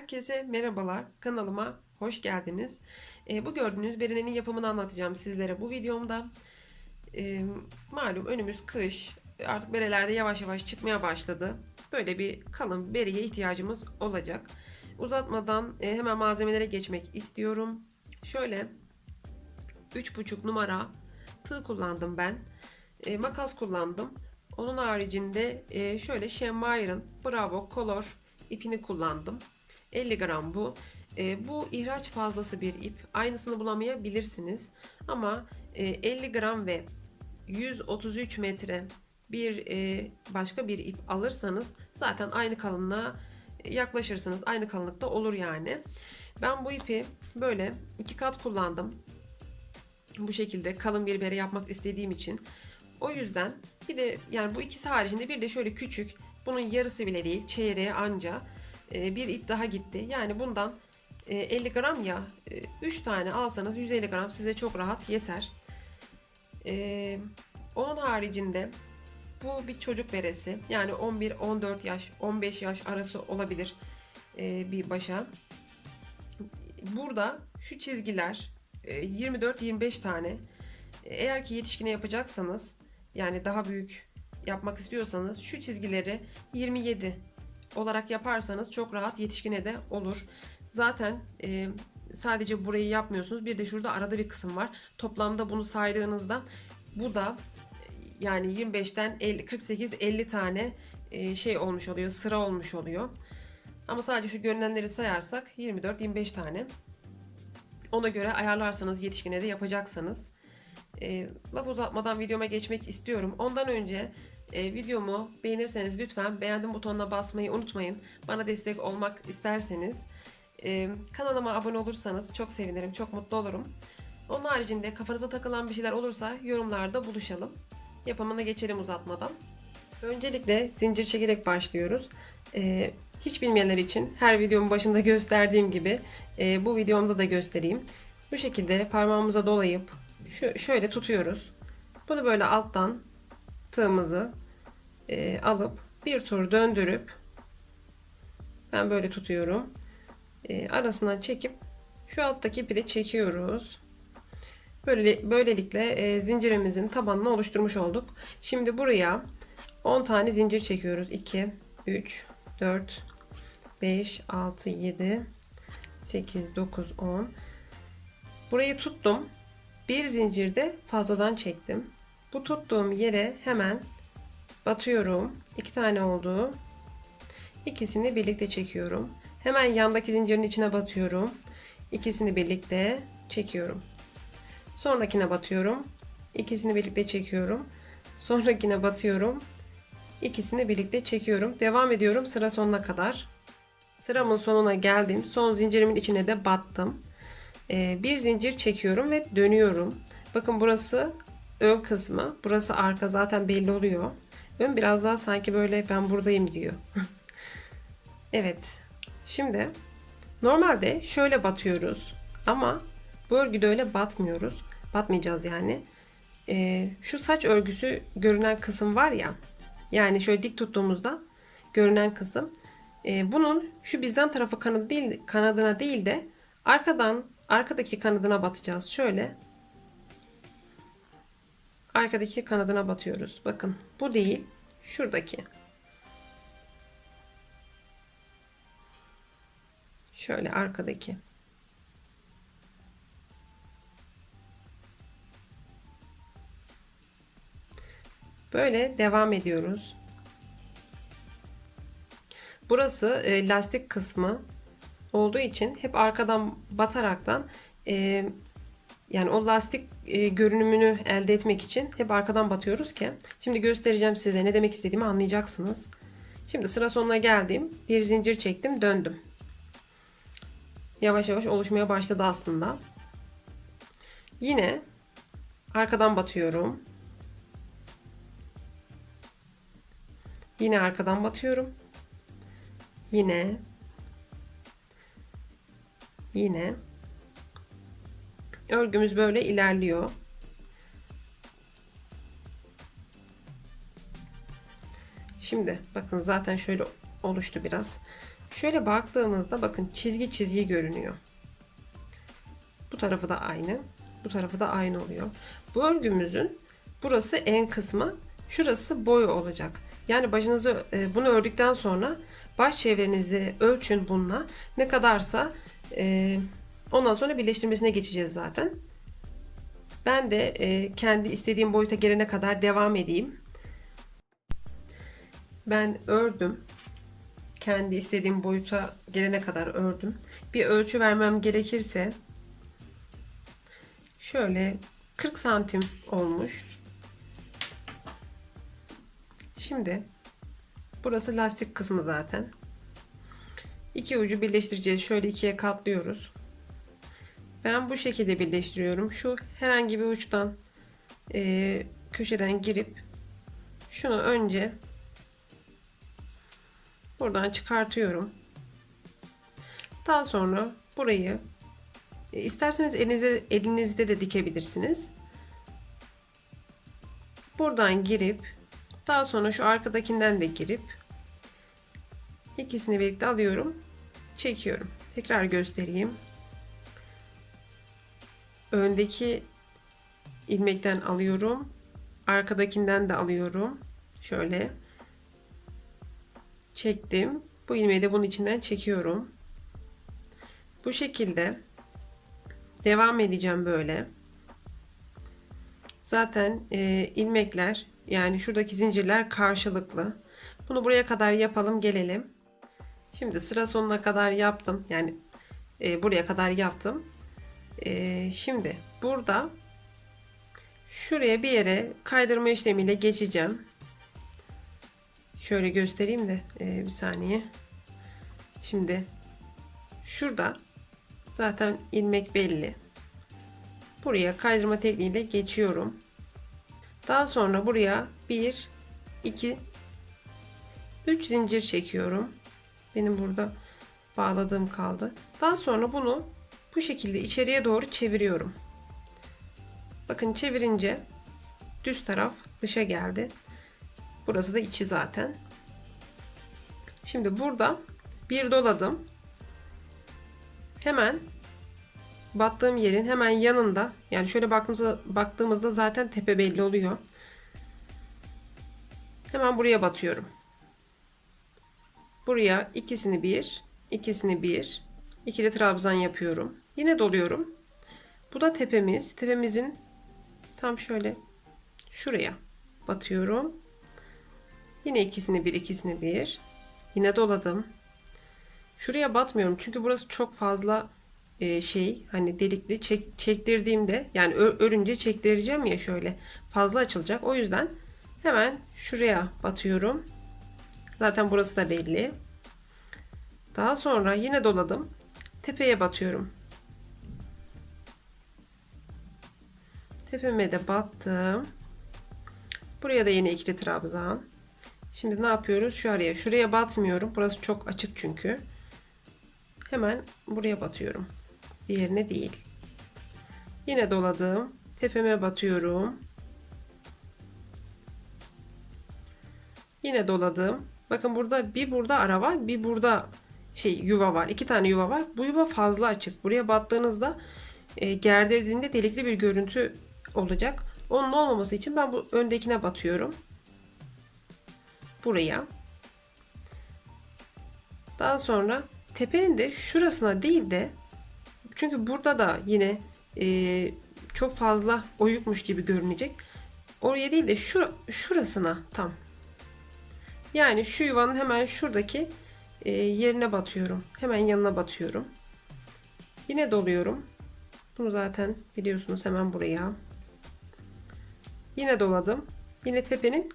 Herkese merhabalar. Kanalıma hoş geldiniz. Ee, bu gördüğünüz berenenin yapımını anlatacağım sizlere bu videomda. Ee, malum önümüz kış. Artık berelerde yavaş yavaş çıkmaya başladı. Böyle bir kalın bereye ihtiyacımız olacak. Uzatmadan e, hemen malzemelere geçmek istiyorum. Şöyle 3,5 numara tığ kullandım ben. E, makas kullandım. Onun haricinde e, şöyle Shemwayer'ın Bravo Color ipini kullandım. 50 gram bu. E, bu ihraç fazlası bir ip. Aynısını bulamayabilirsiniz. Ama e, 50 gram ve 133 metre bir e, başka bir ip alırsanız zaten aynı kalınlığa yaklaşırsınız. Aynı kalınlıkta olur yani. Ben bu ipi böyle iki kat kullandım. Bu şekilde kalın bir bere yapmak istediğim için. O yüzden bir de yani bu ikisi haricinde bir de şöyle küçük bunun yarısı bile değil çeyreğe anca bir ip daha gitti. Yani bundan e, 50 gram ya 3 tane alsanız 150 gram size çok rahat yeter. E, onun haricinde bu bir çocuk beresi. Yani 11-14 yaş 15 yaş arası olabilir e, bir başa. Burada şu çizgiler 24-25 tane. Eğer ki yetişkine yapacaksanız yani daha büyük yapmak istiyorsanız şu çizgileri 27 olarak yaparsanız çok rahat yetişkine de olur. Zaten e, sadece burayı yapmıyorsunuz. Bir de şurada arada bir kısım var. Toplamda bunu saydığınızda bu da yani 25'ten 50, 48 50 tane e, şey olmuş oluyor. Sıra olmuş oluyor. Ama sadece şu görünenleri sayarsak 24-25 tane. Ona göre ayarlarsanız yetişkine de yapacaksanız. E, laf uzatmadan videoma geçmek istiyorum. Ondan önce e, videomu beğenirseniz lütfen beğendim butonuna basmayı unutmayın. Bana destek olmak isterseniz e, kanalıma abone olursanız çok sevinirim, çok mutlu olurum. Onun haricinde kafanıza takılan bir şeyler olursa yorumlarda buluşalım. Yapımına geçelim uzatmadan. Öncelikle zincir çekerek başlıyoruz. E, hiç bilmeyenler için her videomun başında gösterdiğim gibi e, bu videomda da göstereyim. Bu şekilde parmağımıza dolayıp şu, şöyle tutuyoruz. Bunu böyle alttan tığımızı e, alıp bir tur döndürüp ben böyle tutuyorum. E, arasından çekip şu alttaki ipi de çekiyoruz. Böyle, böylelikle e, zincirimizin tabanını oluşturmuş olduk. Şimdi buraya 10 tane zincir çekiyoruz. 2, 3, 4, 5, 6, 7, 8, 9, 10. Burayı tuttum. Bir zincirde fazladan çektim. Bu tuttuğum yere hemen batıyorum. İki tane oldu. İkisini birlikte çekiyorum. Hemen yandaki zincirin içine batıyorum. İkisini birlikte çekiyorum. Sonrakine batıyorum. İkisini birlikte çekiyorum. Sonrakine batıyorum. İkisini birlikte çekiyorum. Devam ediyorum sıra sonuna kadar. Sıramın sonuna geldim. Son zincirimin içine de battım. Ee, bir zincir çekiyorum ve dönüyorum. Bakın burası ön kısmı. Burası arka zaten belli oluyor. Ön biraz daha sanki böyle ben buradayım diyor. evet. Şimdi normalde şöyle batıyoruz. Ama bu örgüde öyle batmıyoruz. Batmayacağız yani. Ee, şu saç örgüsü görünen kısım var ya. Yani şöyle dik tuttuğumuzda görünen kısım. Ee, bunun şu bizden tarafı kanadı değil, kanadına değil de arkadan arkadaki kanadına batacağız. Şöyle arkadaki kanadına batıyoruz. Bakın bu değil. Şuradaki. Şöyle arkadaki. Böyle devam ediyoruz. Burası e, lastik kısmı olduğu için hep arkadan bataraktan e, yani o lastik e, görünümünü elde etmek için hep arkadan batıyoruz ki. Şimdi göstereceğim size ne demek istediğimi anlayacaksınız. Şimdi sıra sonuna geldim. Bir zincir çektim döndüm. Yavaş yavaş oluşmaya başladı aslında. Yine arkadan batıyorum. Yine arkadan batıyorum. Yine yine örgümüz böyle ilerliyor. Şimdi bakın zaten şöyle oluştu biraz. Şöyle baktığımızda bakın çizgi çizgi görünüyor. Bu tarafı da aynı. Bu tarafı da aynı oluyor. Bu örgümüzün burası en kısmı, şurası boy olacak. Yani başınızı e, bunu ördükten sonra baş çevrenizi ölçün bununla. Ne kadarsa e, ondan sonra birleştirmesine geçeceğiz zaten. Ben de e, kendi istediğim boyuta gelene kadar devam edeyim. Ben ördüm. Kendi istediğim boyuta gelene kadar ördüm. Bir ölçü vermem gerekirse şöyle 40 santim olmuş. Şimdi burası lastik kısmı zaten. İki ucu birleştireceğiz. Şöyle ikiye katlıyoruz. Ben bu şekilde birleştiriyorum. Şu herhangi bir uçtan e, köşeden girip şunu önce buradan çıkartıyorum. Daha sonra burayı e, isterseniz elinize, elinizde de dikebilirsiniz. Buradan girip daha sonra şu arkadakinden de girip ikisini birlikte alıyorum. Çekiyorum. Tekrar göstereyim. Öndeki ilmekten alıyorum. Arkadakinden de alıyorum. Şöyle. Çektim. Bu ilmeği de bunun içinden çekiyorum. Bu şekilde devam edeceğim böyle. Zaten e, ilmekler yani şuradaki zincirler karşılıklı. Bunu buraya kadar yapalım gelelim. Şimdi sıra sonuna kadar yaptım. Yani e, buraya kadar yaptım. E, şimdi burada şuraya bir yere kaydırma işlemiyle geçeceğim. Şöyle göstereyim de e, bir saniye. Şimdi şurada zaten ilmek belli. Buraya kaydırma tekniğiyle geçiyorum. Daha sonra buraya 1 2 3 zincir çekiyorum. Benim burada bağladığım kaldı. Daha sonra bunu bu şekilde içeriye doğru çeviriyorum. Bakın çevirince düz taraf dışa geldi. Burası da içi zaten. Şimdi burada bir doladım. Hemen battığım yerin hemen yanında yani şöyle baktığımızda, baktığımızda zaten tepe belli oluyor. Hemen buraya batıyorum. Buraya ikisini bir, ikisini bir, ikili trabzan yapıyorum. Yine doluyorum. Bu da tepemiz. Tepemizin tam şöyle şuraya batıyorum. Yine ikisini bir, ikisini bir. Yine doladım. Şuraya batmıyorum çünkü burası çok fazla e, şey hani delikli çek, çektirdiğimde yani örünce çektireceğim ya şöyle fazla açılacak. O yüzden hemen şuraya batıyorum. Zaten burası da belli. Daha sonra yine doladım. Tepeye batıyorum. Tepeme de battım. Buraya da yine ikili trabzan. Şimdi ne yapıyoruz? Şu araya. Şuraya batmıyorum. Burası çok açık çünkü. Hemen buraya batıyorum. Diğerine değil. Yine doladım. Tepeme batıyorum. Yine doladım. Bakın burada bir burada ara var, bir burada şey yuva var. İki tane yuva var. Bu yuva fazla açık. Buraya battığınızda e, gerdirdiğinde delikli bir görüntü olacak. Onun olmaması için ben bu öndekine batıyorum. Buraya. Daha sonra tepenin de şurasına değil de çünkü burada da yine e, çok fazla oyukmuş gibi görünecek. Oraya değil de şu, şurasına tam. Yani şu yuvanın hemen şuradaki e, yerine batıyorum. Hemen yanına batıyorum. Yine doluyorum. Bunu zaten biliyorsunuz hemen buraya. Yine doladım. Yine tepenin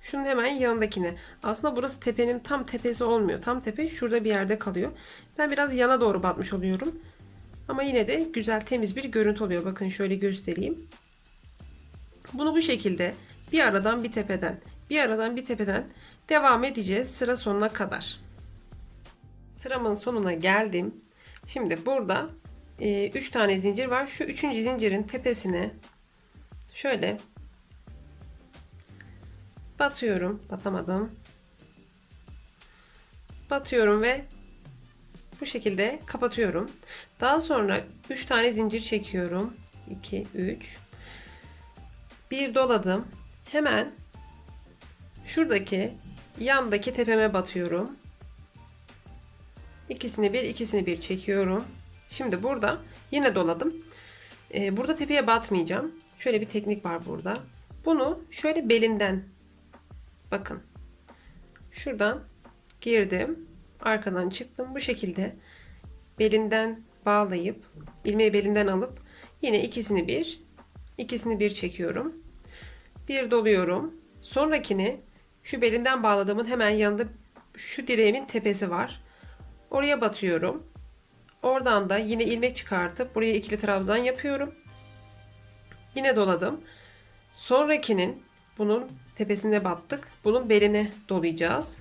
şunun hemen yanındakine. Aslında burası tepenin tam tepesi olmuyor. Tam tepe şurada bir yerde kalıyor. Ben biraz yana doğru batmış oluyorum. Ama yine de güzel temiz bir görüntü oluyor. Bakın şöyle göstereyim. Bunu bu şekilde bir aradan bir tepeden bir aradan bir tepeden devam edeceğiz sıra sonuna kadar. Sıramın sonuna geldim. Şimdi burada 3 e, tane zincir var. Şu 3. zincirin tepesine şöyle batıyorum. Batamadım. batıyorum ve bu şekilde kapatıyorum. Daha sonra 3 tane zincir çekiyorum. 2 3 bir doladım. Hemen şuradaki yandaki tepeme batıyorum. İkisini bir, ikisini bir çekiyorum. Şimdi burada yine doladım. Ee, burada tepeye batmayacağım. Şöyle bir teknik var burada. Bunu şöyle belinden bakın. Şuradan girdim. Arkadan çıktım. Bu şekilde belinden bağlayıp ilmeği belinden alıp yine ikisini bir ikisini bir çekiyorum. Bir doluyorum. Sonrakini şu belinden bağladığımın hemen yanında şu direğimin tepesi var. Oraya batıyorum. Oradan da yine ilmek çıkartıp buraya ikili trabzan yapıyorum. Yine doladım. Sonrakinin bunun tepesinde battık. Bunun beline dolayacağız.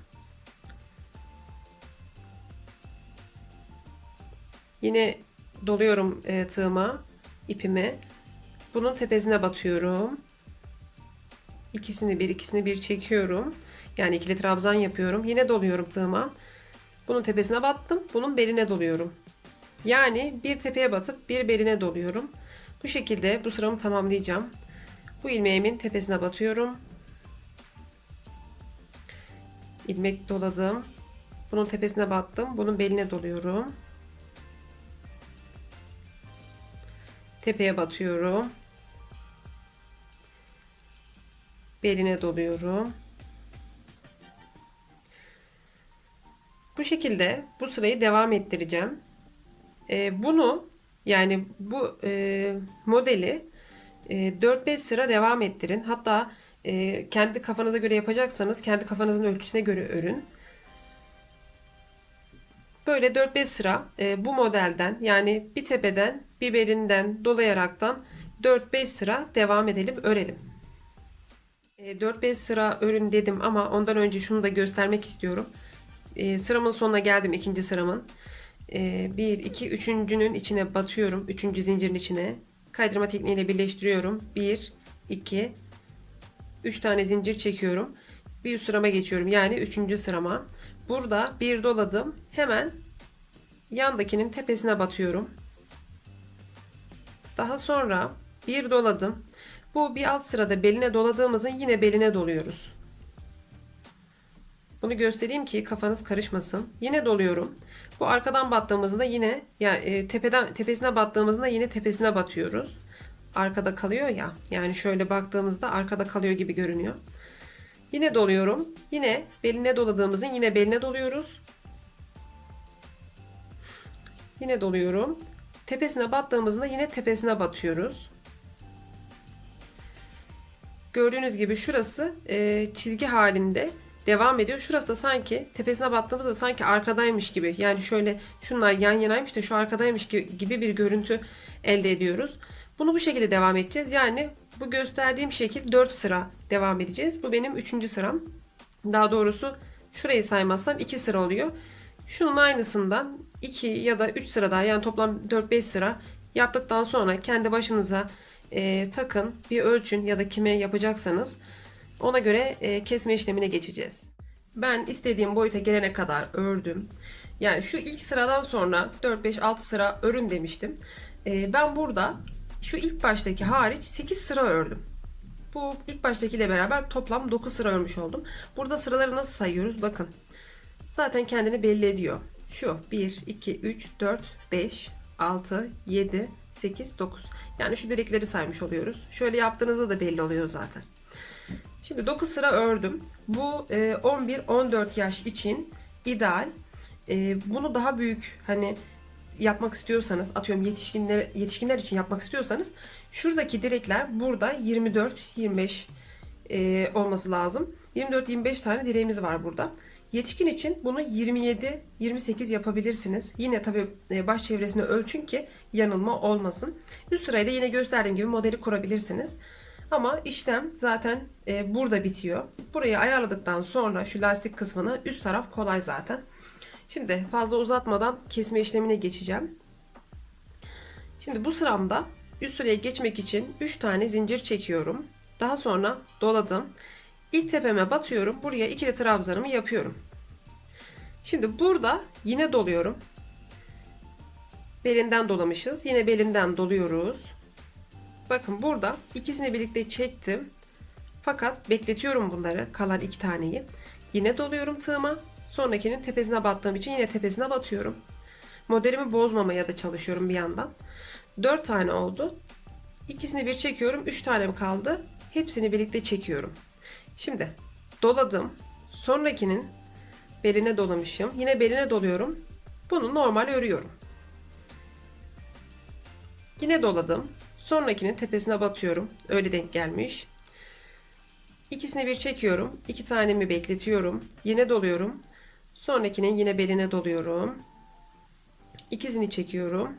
Yine doluyorum e, tığıma, ipime. Bunun tepesine batıyorum. İkisini bir, ikisini bir çekiyorum. Yani ikili trabzan yapıyorum. Yine doluyorum tığıma. Bunun tepesine battım. Bunun beline doluyorum. Yani bir tepeye batıp bir beline doluyorum. Bu şekilde bu sıramı tamamlayacağım. Bu ilmeğimin tepesine batıyorum. ilmek doladım. Bunun tepesine battım. Bunun beline doluyorum. Tepeye batıyorum. Beline doluyorum. Bu şekilde bu sırayı devam ettireceğim. Ee, bunu yani bu e, modeli e, 4-5 sıra devam ettirin. Hatta e, kendi kafanıza göre yapacaksanız kendi kafanızın ölçüsüne göre örün. Böyle 4-5 sıra e, bu modelden yani bir tepeden bir belinden dolayaraktan 4-5 sıra devam edelim örelim. E, 4-5 sıra örün dedim ama ondan önce şunu da göstermek istiyorum. E, sıramın sonuna geldim ikinci sıramın. E, 1, 2, üçüncünün içine batıyorum. Üçüncü zincirin içine. Kaydırma tekniğiyle birleştiriyorum. 1, 2, 3 tane zincir çekiyorum. Bir sırama geçiyorum. Yani üçüncü sırama. Burada bir doladım. Hemen yandakinin tepesine batıyorum. Daha sonra bir doladım. Bu bir alt sırada beline doladığımızın yine beline doluyoruz. Bunu göstereyim ki kafanız karışmasın. Yine doluyorum. Bu arkadan battığımızda yine yani e, tepeden tepesine battığımızda yine tepesine batıyoruz. Arkada kalıyor ya. Yani şöyle baktığımızda arkada kalıyor gibi görünüyor. Yine doluyorum. Yine beline doladığımızın yine beline doluyoruz. Yine doluyorum. Tepesine battığımızda yine tepesine batıyoruz. Gördüğünüz gibi şurası e, çizgi halinde devam ediyor. Şurası da sanki tepesine battığımızda sanki arkadaymış gibi. Yani şöyle şunlar yan yanaymış da şu arkadaymış gibi bir görüntü elde ediyoruz. Bunu bu şekilde devam edeceğiz. Yani bu gösterdiğim şekil 4 sıra devam edeceğiz. Bu benim 3. sıram. Daha doğrusu şurayı saymazsam 2 sıra oluyor. Şunun aynısından 2 ya da 3 sıra daha yani toplam 4-5 sıra yaptıktan sonra kendi başınıza e, takın bir ölçün ya da kime yapacaksanız ona göre e, kesme işlemine geçeceğiz. Ben istediğim boyuta gelene kadar ördüm. Yani şu ilk sıradan sonra 4-5-6 sıra örün demiştim. E, ben burada şu ilk baştaki hariç 8 sıra ördüm. Bu ilk baştakiyle beraber toplam 9 sıra örmüş oldum. Burada sıraları nasıl sayıyoruz? Bakın. Zaten kendini belli ediyor. Şu 1, 2, 3, 4, 5, 6, 7, 8, 9. Yani şu direkleri saymış oluyoruz. Şöyle yaptığınızda da belli oluyor zaten. Şimdi 9 sıra ördüm. Bu 11-14 yaş için ideal. E, bunu daha büyük hani yapmak istiyorsanız atıyorum yetişkinler yetişkinler için yapmak istiyorsanız şuradaki direkler burada 24-25 e, olması lazım. 24-25 tane direğimiz var burada. Yetişkin için bunu 27-28 yapabilirsiniz. Yine tabi baş çevresini ölçün ki yanılma olmasın. Üst sırayı da yine gösterdiğim gibi modeli kurabilirsiniz. Ama işlem zaten e, burada bitiyor. Burayı ayarladıktan sonra şu lastik kısmını üst taraf kolay zaten. Şimdi fazla uzatmadan kesme işlemine geçeceğim. Şimdi bu sıramda üst sıraya geçmek için 3 tane zincir çekiyorum. Daha sonra doladım. İlk tepeme batıyorum. Buraya ikili trabzanımı yapıyorum. Şimdi burada yine doluyorum. Belinden dolamışız. Yine belinden doluyoruz. Bakın burada ikisini birlikte çektim. Fakat bekletiyorum bunları kalan iki taneyi. Yine doluyorum tığıma. Sonrakinin tepesine battığım için yine tepesine batıyorum. Modelimi bozmamaya da çalışıyorum bir yandan. 4 tane oldu. İkisini bir çekiyorum. 3 tanem kaldı. Hepsini birlikte çekiyorum. Şimdi doladım. Sonrakinin beline dolamışım. Yine beline doluyorum. Bunu normal örüyorum. Yine doladım. Sonrakinin tepesine batıyorum. Öyle denk gelmiş. İkisini bir çekiyorum. İki tanemi bekletiyorum. Yine doluyorum. Sonrakinin yine beline doluyorum. İkisini çekiyorum.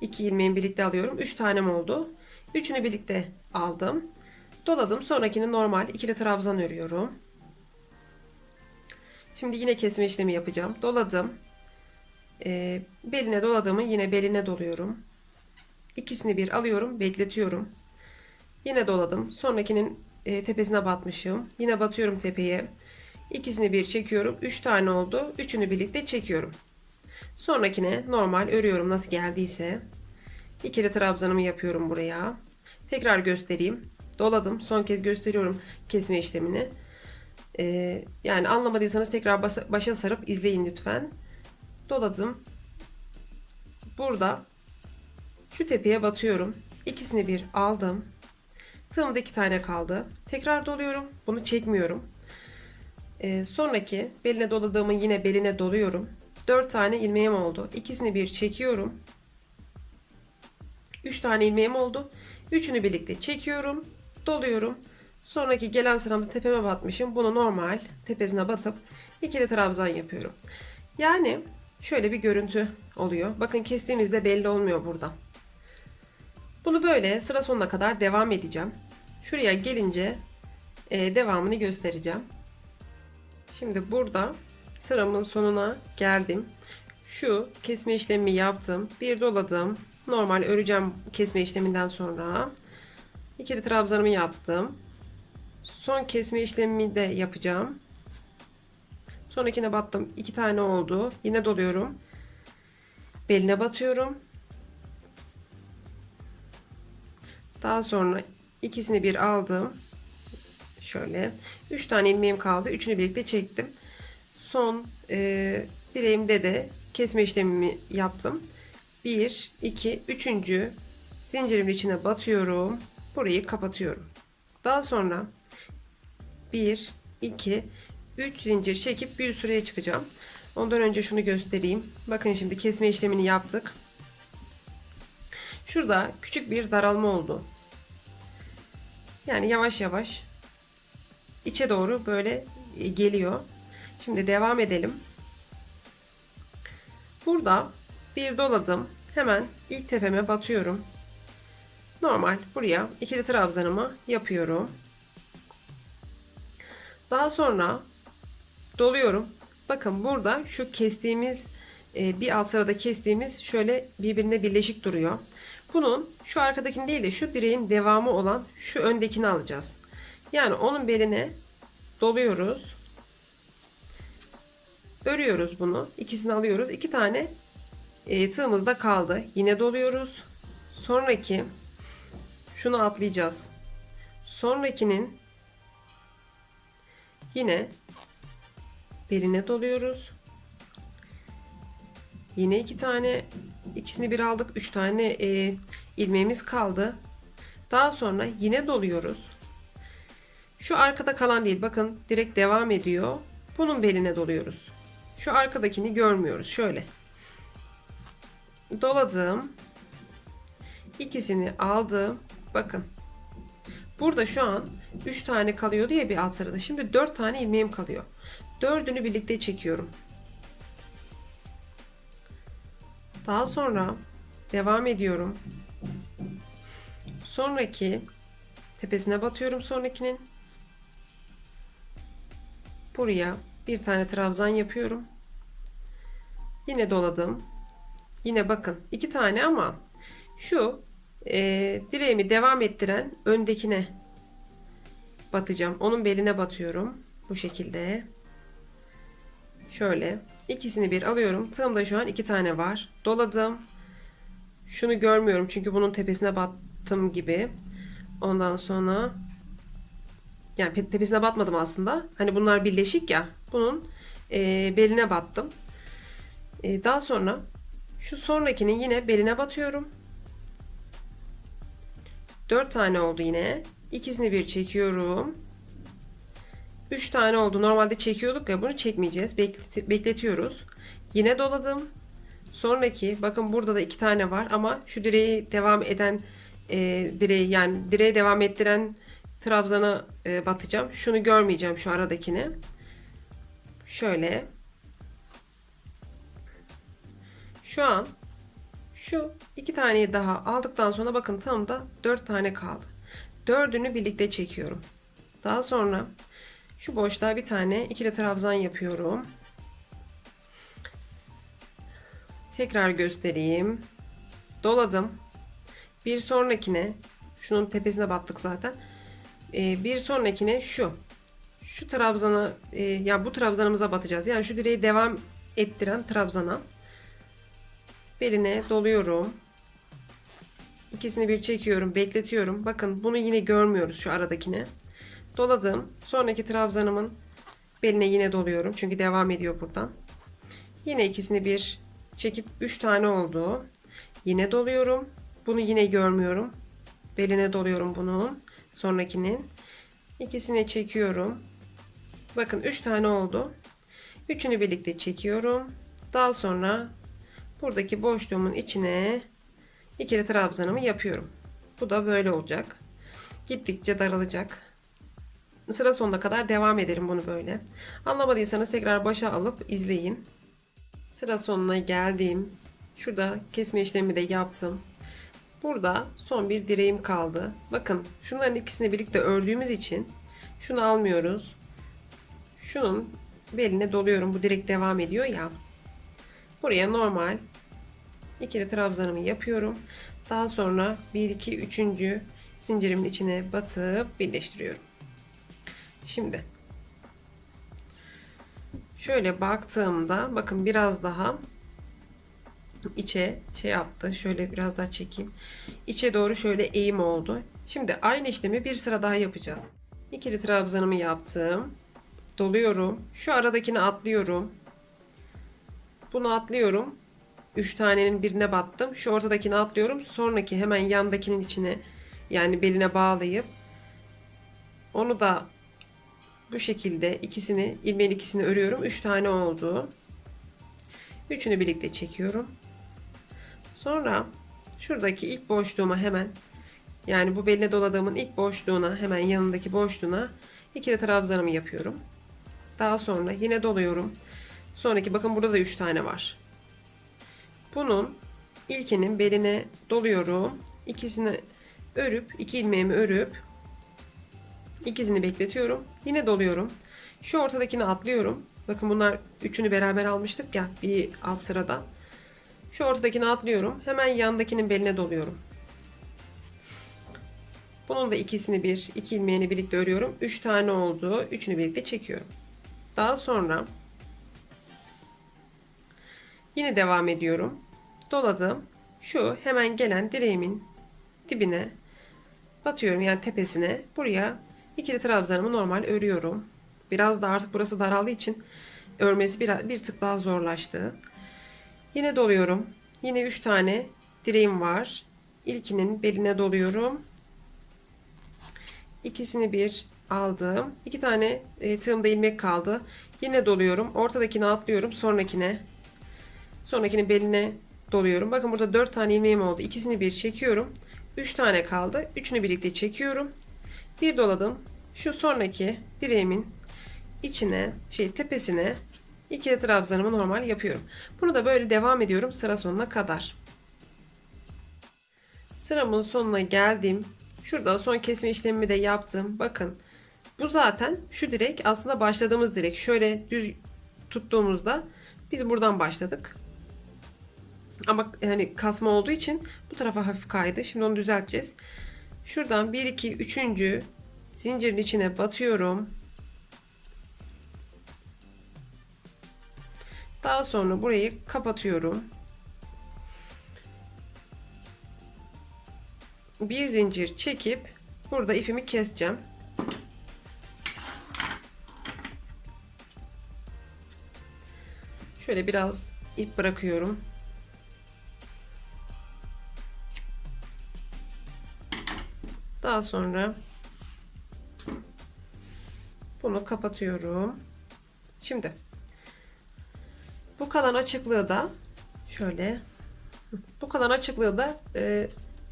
İki ilmeğimi birlikte alıyorum. Üç tanem oldu. Üçünü birlikte aldım. Doladım. Sonrakini normal ikili trabzan örüyorum. Şimdi yine kesme işlemi yapacağım. Doladım. Ee, beline doladığımı yine beline doluyorum. İkisini bir alıyorum. Bekletiyorum. Yine doladım. Sonrakinin e, tepesine batmışım. Yine batıyorum tepeye. İkisini bir çekiyorum. 3 tane oldu. Üçünü birlikte çekiyorum. Sonrakine normal örüyorum nasıl geldiyse. İkili trabzanımı yapıyorum buraya. Tekrar göstereyim. Doladım. Son kez gösteriyorum kesme işlemini. Ee, yani anlamadıysanız tekrar başa sarıp izleyin lütfen. Doladım. Burada şu tepeye batıyorum. İkisini bir aldım. Tığımda iki tane kaldı. Tekrar doluyorum. Bunu çekmiyorum. Ee, sonraki beline doladığımın yine beline doluyorum. 4 tane ilmeğim oldu. İkisini bir çekiyorum. 3 tane ilmeğim oldu. Üçünü birlikte çekiyorum. Doluyorum. Sonraki gelen sıramda tepeme batmışım. Bunu normal tepesine batıp ikili trabzan yapıyorum. Yani şöyle bir görüntü oluyor. Bakın kestiğimizde belli olmuyor burada. Bunu böyle sıra sonuna kadar devam edeceğim. Şuraya gelince e, devamını göstereceğim. Şimdi burada sıramın sonuna geldim. Şu kesme işlemi yaptım. Bir doladım. Normal öreceğim kesme işleminden sonra. İkili trabzanımı yaptım. Son kesme işlemimi de yapacağım. Sonrakine battım. iki tane oldu. Yine doluyorum. Beline batıyorum. Daha sonra ikisini bir aldım. Şöyle. 3 tane ilmeğim kaldı. Üçünü birlikte çektim. Son e, dileğimde de kesme işlemimi yaptım. 1, 2, 3. zincirimin içine batıyorum. Burayı kapatıyorum. Daha sonra 1, 2, 3 zincir çekip bir süreye çıkacağım. Ondan önce şunu göstereyim. Bakın şimdi kesme işlemini yaptık. Şurada küçük bir daralma oldu. Yani yavaş yavaş içe doğru böyle e, geliyor. Şimdi devam edelim. Burada bir doladım. Hemen ilk tepeme batıyorum. Normal buraya ikili trabzanımı yapıyorum. Daha sonra doluyorum. Bakın burada şu kestiğimiz e, bir alt sırada kestiğimiz şöyle birbirine birleşik duruyor. Bunun şu arkadakini değil de şu direğin devamı olan şu öndekini alacağız. Yani onun beline doluyoruz. Örüyoruz bunu. İkisini alıyoruz. İki tane e, tığımız da kaldı. Yine doluyoruz. Sonraki şunu atlayacağız. Sonrakinin yine beline doluyoruz. Yine iki tane ikisini bir aldık. Üç tane e, ilmeğimiz kaldı. Daha sonra yine doluyoruz. Şu arkada kalan değil. Bakın direkt devam ediyor. Bunun beline doluyoruz. Şu arkadakini görmüyoruz. Şöyle. Doladım. İkisini aldım. Bakın. Burada şu an 3 tane kalıyordu ya bir alt sırada. Şimdi 4 tane ilmeğim kalıyor. Dördünü birlikte çekiyorum. Daha sonra devam ediyorum. Sonraki tepesine batıyorum sonrakinin. Buraya bir tane trabzan yapıyorum. Yine doladım. Yine bakın iki tane ama şu e, direğimi devam ettiren öndekine batacağım. Onun beline batıyorum. Bu şekilde. Şöyle. İkisini bir alıyorum. Tığımda şu an iki tane var. Doladım. Şunu görmüyorum çünkü bunun tepesine battım gibi. Ondan sonra yani pe- tepesine batmadım aslında. Hani bunlar birleşik ya. Bunun e, beline battım. E, daha sonra şu sonrakinin yine beline batıyorum. 4 tane oldu yine. İkisini bir çekiyorum. 3 tane oldu. Normalde çekiyorduk ya bunu çekmeyeceğiz. Beklet- bekletiyoruz. Yine doladım. Sonraki bakın burada da iki tane var ama şu direği devam eden e, direği yani direği devam ettiren trabzana e, batacağım. Şunu görmeyeceğim şu aradakini. Şöyle. Şu an şu iki taneyi daha aldıktan sonra bakın tam da dört tane kaldı. Dördünü birlikte çekiyorum. Daha sonra şu boşluğa bir tane ikili trabzan yapıyorum. Tekrar göstereyim. Doladım. Bir sonrakine şunun tepesine battık zaten. Ee, bir sonrakine şu. Şu trabzana e, ya bu trabzanımıza batacağız. Yani şu direği devam ettiren trabzana beline doluyorum. İkisini bir çekiyorum, bekletiyorum. Bakın bunu yine görmüyoruz şu aradakini. Doladım. Sonraki trabzanımın beline yine doluyorum. Çünkü devam ediyor buradan. Yine ikisini bir çekip 3 tane oldu. Yine doluyorum. Bunu yine görmüyorum. Beline doluyorum bunun. Sonrakinin. İkisini çekiyorum. Bakın 3 tane oldu. Üçünü birlikte çekiyorum. Daha sonra buradaki boşluğumun içine ikili trabzanımı yapıyorum. Bu da böyle olacak. Gittikçe daralacak. Sıra sonuna kadar devam ederim bunu böyle. Anlamadıysanız tekrar başa alıp izleyin. Sıra sonuna geldim. Şurada kesme işlemi de yaptım. Burada son bir direğim kaldı. Bakın şunların ikisini birlikte ördüğümüz için şunu almıyoruz. Şunun beline doluyorum. Bu direkt devam ediyor ya. Buraya normal ikili trabzanımı yapıyorum. Daha sonra 1 2 3. zincirimin içine batıp birleştiriyorum. Şimdi şöyle baktığımda bakın biraz daha içe şey yaptı. Şöyle biraz daha çekeyim. İçe doğru şöyle eğim oldu. Şimdi aynı işlemi bir sıra daha yapacağız. İkili trabzanımı yaptım. Doluyorum. Şu aradakini atlıyorum. Bunu atlıyorum. 3 tanenin birine battım. Şu ortadakini atlıyorum. Sonraki hemen yandakinin içine yani beline bağlayıp onu da bu şekilde ikisini ilmeğin ikisini örüyorum. 3 tane oldu. Üçünü birlikte çekiyorum. Sonra şuradaki ilk boşluğuma hemen yani bu beline doladığımın ilk boşluğuna hemen yanındaki boşluğuna ikili trabzanımı yapıyorum. Daha sonra yine doluyorum. Sonraki bakın burada da 3 tane var. Bunun ilkinin beline doluyorum. İkisini örüp iki ilmeğimi örüp ikisini bekletiyorum. Yine doluyorum. Şu ortadakini atlıyorum. Bakın bunlar üçünü beraber almıştık ya bir alt sırada. Şu ortadakini atlıyorum. Hemen yandakinin beline doluyorum. Bunun da ikisini bir, iki ilmeğini birlikte örüyorum. Üç tane oldu. Üçünü birlikte çekiyorum. Daha sonra yine devam ediyorum. Doladım. Şu hemen gelen direğimin dibine batıyorum yani tepesine. Buraya ikili trabzanımı normal örüyorum. Biraz da artık burası daraldığı için örmesi bir, bir tık daha zorlaştı. Yine doluyorum. Yine 3 tane direğim var. İlkinin beline doluyorum. İkisini bir aldım. İki tane e, tığımda ilmek kaldı. Yine doluyorum. Ortadakini atlıyorum. Sonrakine. Sonrakinin beline doluyorum. Bakın burada 4 tane ilmeğim oldu. İkisini bir çekiyorum. 3 tane kaldı. Üçünü birlikte çekiyorum. Bir doladım. Şu sonraki direğimin içine, şey tepesine ikili trabzanımı normal yapıyorum. Bunu da böyle devam ediyorum sıra sonuna kadar. Sıramın sonuna geldim. Şurada son kesme işlemimi de yaptım. Bakın bu zaten şu direk aslında başladığımız direk. Şöyle düz tuttuğumuzda biz buradan başladık. Ama hani kasma olduğu için bu tarafa hafif kaydı. Şimdi onu düzelteceğiz. Şuradan 1 2 3. zincirin içine batıyorum. Daha sonra burayı kapatıyorum. Bir zincir çekip burada ipimi keseceğim. Şöyle biraz ip bırakıyorum. Daha sonra bunu kapatıyorum. Şimdi bu kalan açıklığı da şöyle bu kalan açıklığı da e,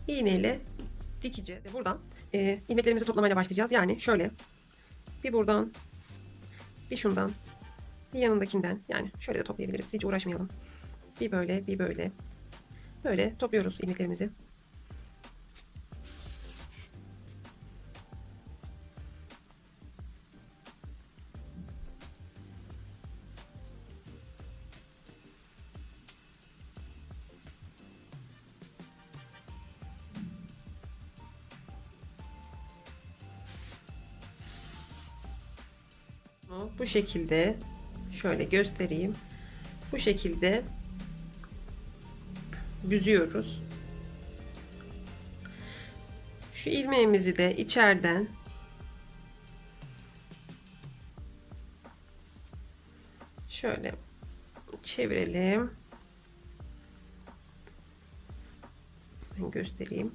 iğneyle dikeceğiz. Buradan e, ilmeklerimizi toplamayla başlayacağız. Yani şöyle bir buradan bir şundan bir yanındakinden yani şöyle de toplayabiliriz. Hiç uğraşmayalım. Bir böyle bir böyle böyle topluyoruz ilmeklerimizi. Şekilde şöyle göstereyim. Bu şekilde büzüyoruz. Şu ilmeğimizi de içeriden şöyle çevirelim. Ben göstereyim.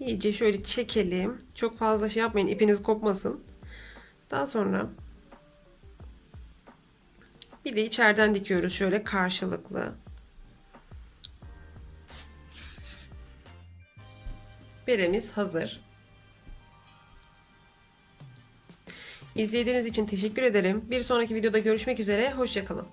İyice şöyle çekelim. Çok fazla şey yapmayın. ipiniz kopmasın. Daha sonra bir de içeriden dikiyoruz şöyle karşılıklı. Beremiz hazır. İzlediğiniz için teşekkür ederim. Bir sonraki videoda görüşmek üzere. Hoşçakalın.